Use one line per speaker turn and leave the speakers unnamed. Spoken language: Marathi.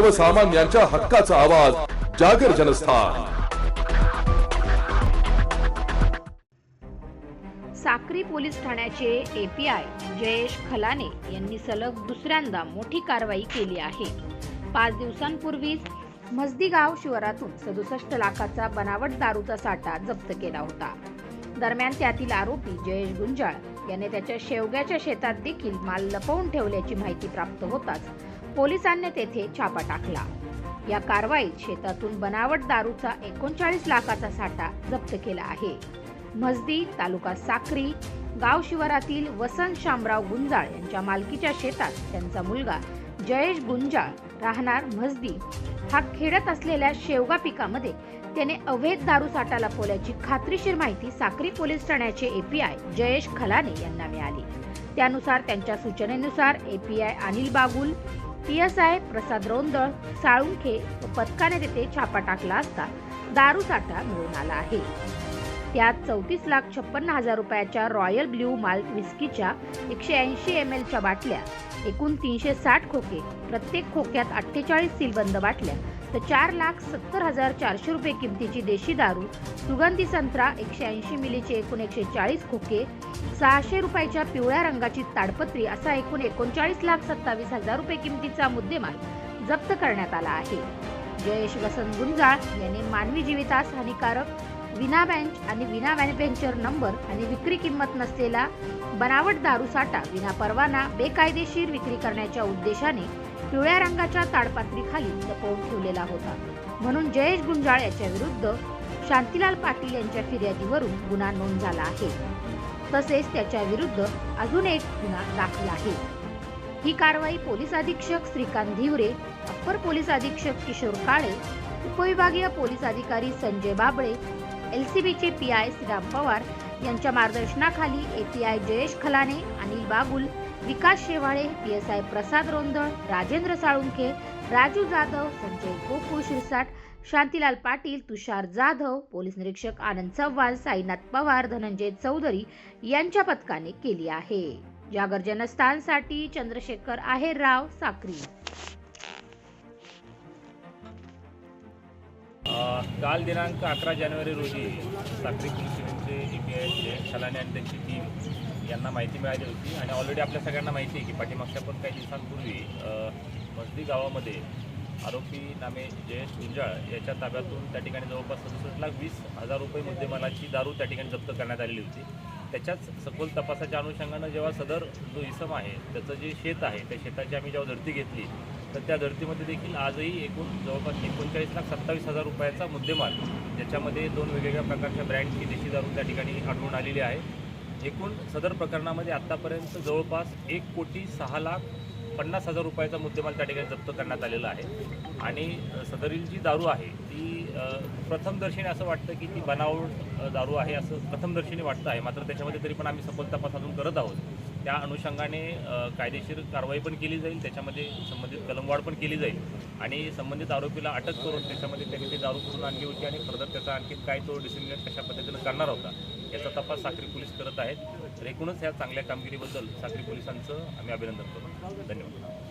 सर्वसामान्यांच्या हक्काचा आवाज जागर जनस्थान.
साक्री पोलीस ठाण्याचे एपीआय जयेश खलाने यांनी सलग दुसऱ्यांदा मोठी कारवाई केली आहे. पाच दिवसांपूर्वीच मजदीगाव शिवारातून सदुसष्ट लाखाचा बनावट दारूचा साठा जप्त केला होता. दरम्यान त्यातील आरोपी जयेश गुंजाळ याने त्याच्या शेवग्याच्या शेतात देखील माल लपवून ठेवल्याची माहिती प्राप्त होताच पोलिसांनी तेथे छापा टाकला. या कारवाईत शेतातून बनावट दारूचा एकोणचाळीस लाखाचा साठा जप्त केला आहे. मजदी तालुका साक्री गाव शिवारातील वसंत शामराव गुंजाळ यांच्या मालकीच्या शेतात त्यांचा मुलगा जयेश गुंजाळ राहणार मजदी. हा खेडत असलेल्या शेवगा पिकामध्ये त्याने अवैध दारू साठा लपवल्याची खात्रीशीर माहिती साक्री पोलीस ठाण्याचे एपीआय जयेश खलाने यांना मिळाली. त्यानुसार त्यांच्या सूचनेनुसार API Anil Bagul P S I Prasad Rondal Salunkhe व पथकाने तेथे छापा टाकला असता दारू साठा मिळून आला आहे. त्यात चौतीस लाख छप्पन्न हजार रुपयाच्या रॉयल ब्ल्यू माल्ट विस्कीच्या एकशे ऐंशी एम एलच्या बाटल्या एकूण तीनशे साठ खोके प्रत्येक खोक्यात अठ्ठेचाळीस सीलबंद बाटल्या तर चार लाख सत्तर हजार चारशे रुपये किमतीची देशी दारू सुगंधी संत्रा एकशे ऐंशी मिलीचे एकूण एकशे चाळीस खोके सहाशे रुपयाच्या पिवळ्या रंगाची ताडपत्री असा एकूण एकोणचाळीस लाख सत्तावीस हजार रुपये किमतीचा मुद्देमाल जप्त करण्यात आला आहे. जयेश वसंत गुंजाळ यांनी मानवी जीवितास हानिकारक विना बँच आणि विना मॅन्युफॅक्चर नंबर आणि विक्री किंमत नसलेला बनावट दारू साठा विना परवाना बेकायदेशीर विक्री करण्याच्या उद्देशाने पिवळ्या रंगाच्या ताडपात्रीखाली लपवून ठेवलेला होता. म्हणून जयेश गुंजाळ याच्या विरुद्ध शांतीलाल पाटील यांच्या फिर्यादीवरून गुन्हा नोंद झाला आहे. तसेच त्याच्या विरुद्ध अजून एक गुन्हा दाखल आहे. ही कारवाई पोलीस अधीक्षक श्रीकांत धिवरे अप्पर पोलीस अधीक्षक किशोर काळे उपविभागीय पोलीस अधिकारी संजय बाबळे एल सी बीचे पी आय श्रीराम पवार यांच्या मार्गदर्शनाखाली A P I Jayesh Khalane Anil Bagul Vikas Shewale P S I Prasad Rondal Rajendra Salunkhe Raju Jadhav Sanjay Gokul Shirsat Shantilal Patil Tushar Jadhav police निरीक्षक आनंद चव्हाण साईनाथ पवार धनंजय चौधरी यांच्या पथकाने केली आहे. जागर जनस्थानसाठी चंद्रशेखर आहेरराव साक्री.
काल दिनांक अकरा जानेवारी रोजी साक्री पोलीस स्टेशनचे ए पी आय आणि त्यांची टीम यांना माहिती मिळाली होती आणि ऑलरेडी आपल्या सगळ्यांना माहिती आहे की पाठीमागच्या पण काही दिवसांपूर्वी अ, मजदी गावामध्ये आरोपी नामे जयेश गुंजाळ याच्या ताब्यातून त्या ठिकाणी जवळपास सदुसष्ट लाख वीस हजार रुपये मुद्देमालाची दारू त्या ठिकाणी जप्त करण्यात आलेली होती. त्याच्याच सखोल तपासाच्या अनुषंगानं जेव्हा सदर जो इसम आहे त्याचं जे शेत आहे त्या शेताची आम्ही जेव्हा धरती घेतली तर त्या धर्तीमध्ये देखील आजही एकूण जवळपास एकोणचाळीस लाख सत्तावीस हजार रुपयाचा मुद्देमाल ज्याच्यामध्ये दोन वेगवेगळ्या प्रकारच्या ब्रँडची देशी दारू त्या ठिकाणी आढळून आलेली आहे. एकूण सदर प्रकरणामध्ये आत्तापर्यंत जवळपास एक कोटी सहा लाख पन्नास हजार रुपयाचा मुद्देमाल त्या ठिकाणी जप्त करण्यात आलेला आहे. आणि सदरील जी दारू आहे ती प्रथमदर्शनी असं वाटतं की ती बनावट दारू आहे असं प्रथमदर्शनी वाटतं आहे. मात्र त्याच्यामध्ये तरी पण आम्ही सखोल तपास अजून करत आहोत. त्या अनुषंगाने कायदेशीर कारवाई पण केली जाईल त्याच्यामध्ये संबंधित कलमवाढ पण केली जाईल. आणि संबंधित आरोपीला अटक करून त्याच्यामध्ये त्यांनी ते दारू करून आणली होती आणि फर्दर त्याचा आणखी काय तो डिसिप्लिन कशा पद्धतीनं करणार होता याचा तपास साक्री पोलीस करत आहेत. तर एकूणच ह्या चांगल्या कामगिरीबद्दल साक्री पोलिसांचं आम्ही अभिनंदन करतो. धन्यवाद.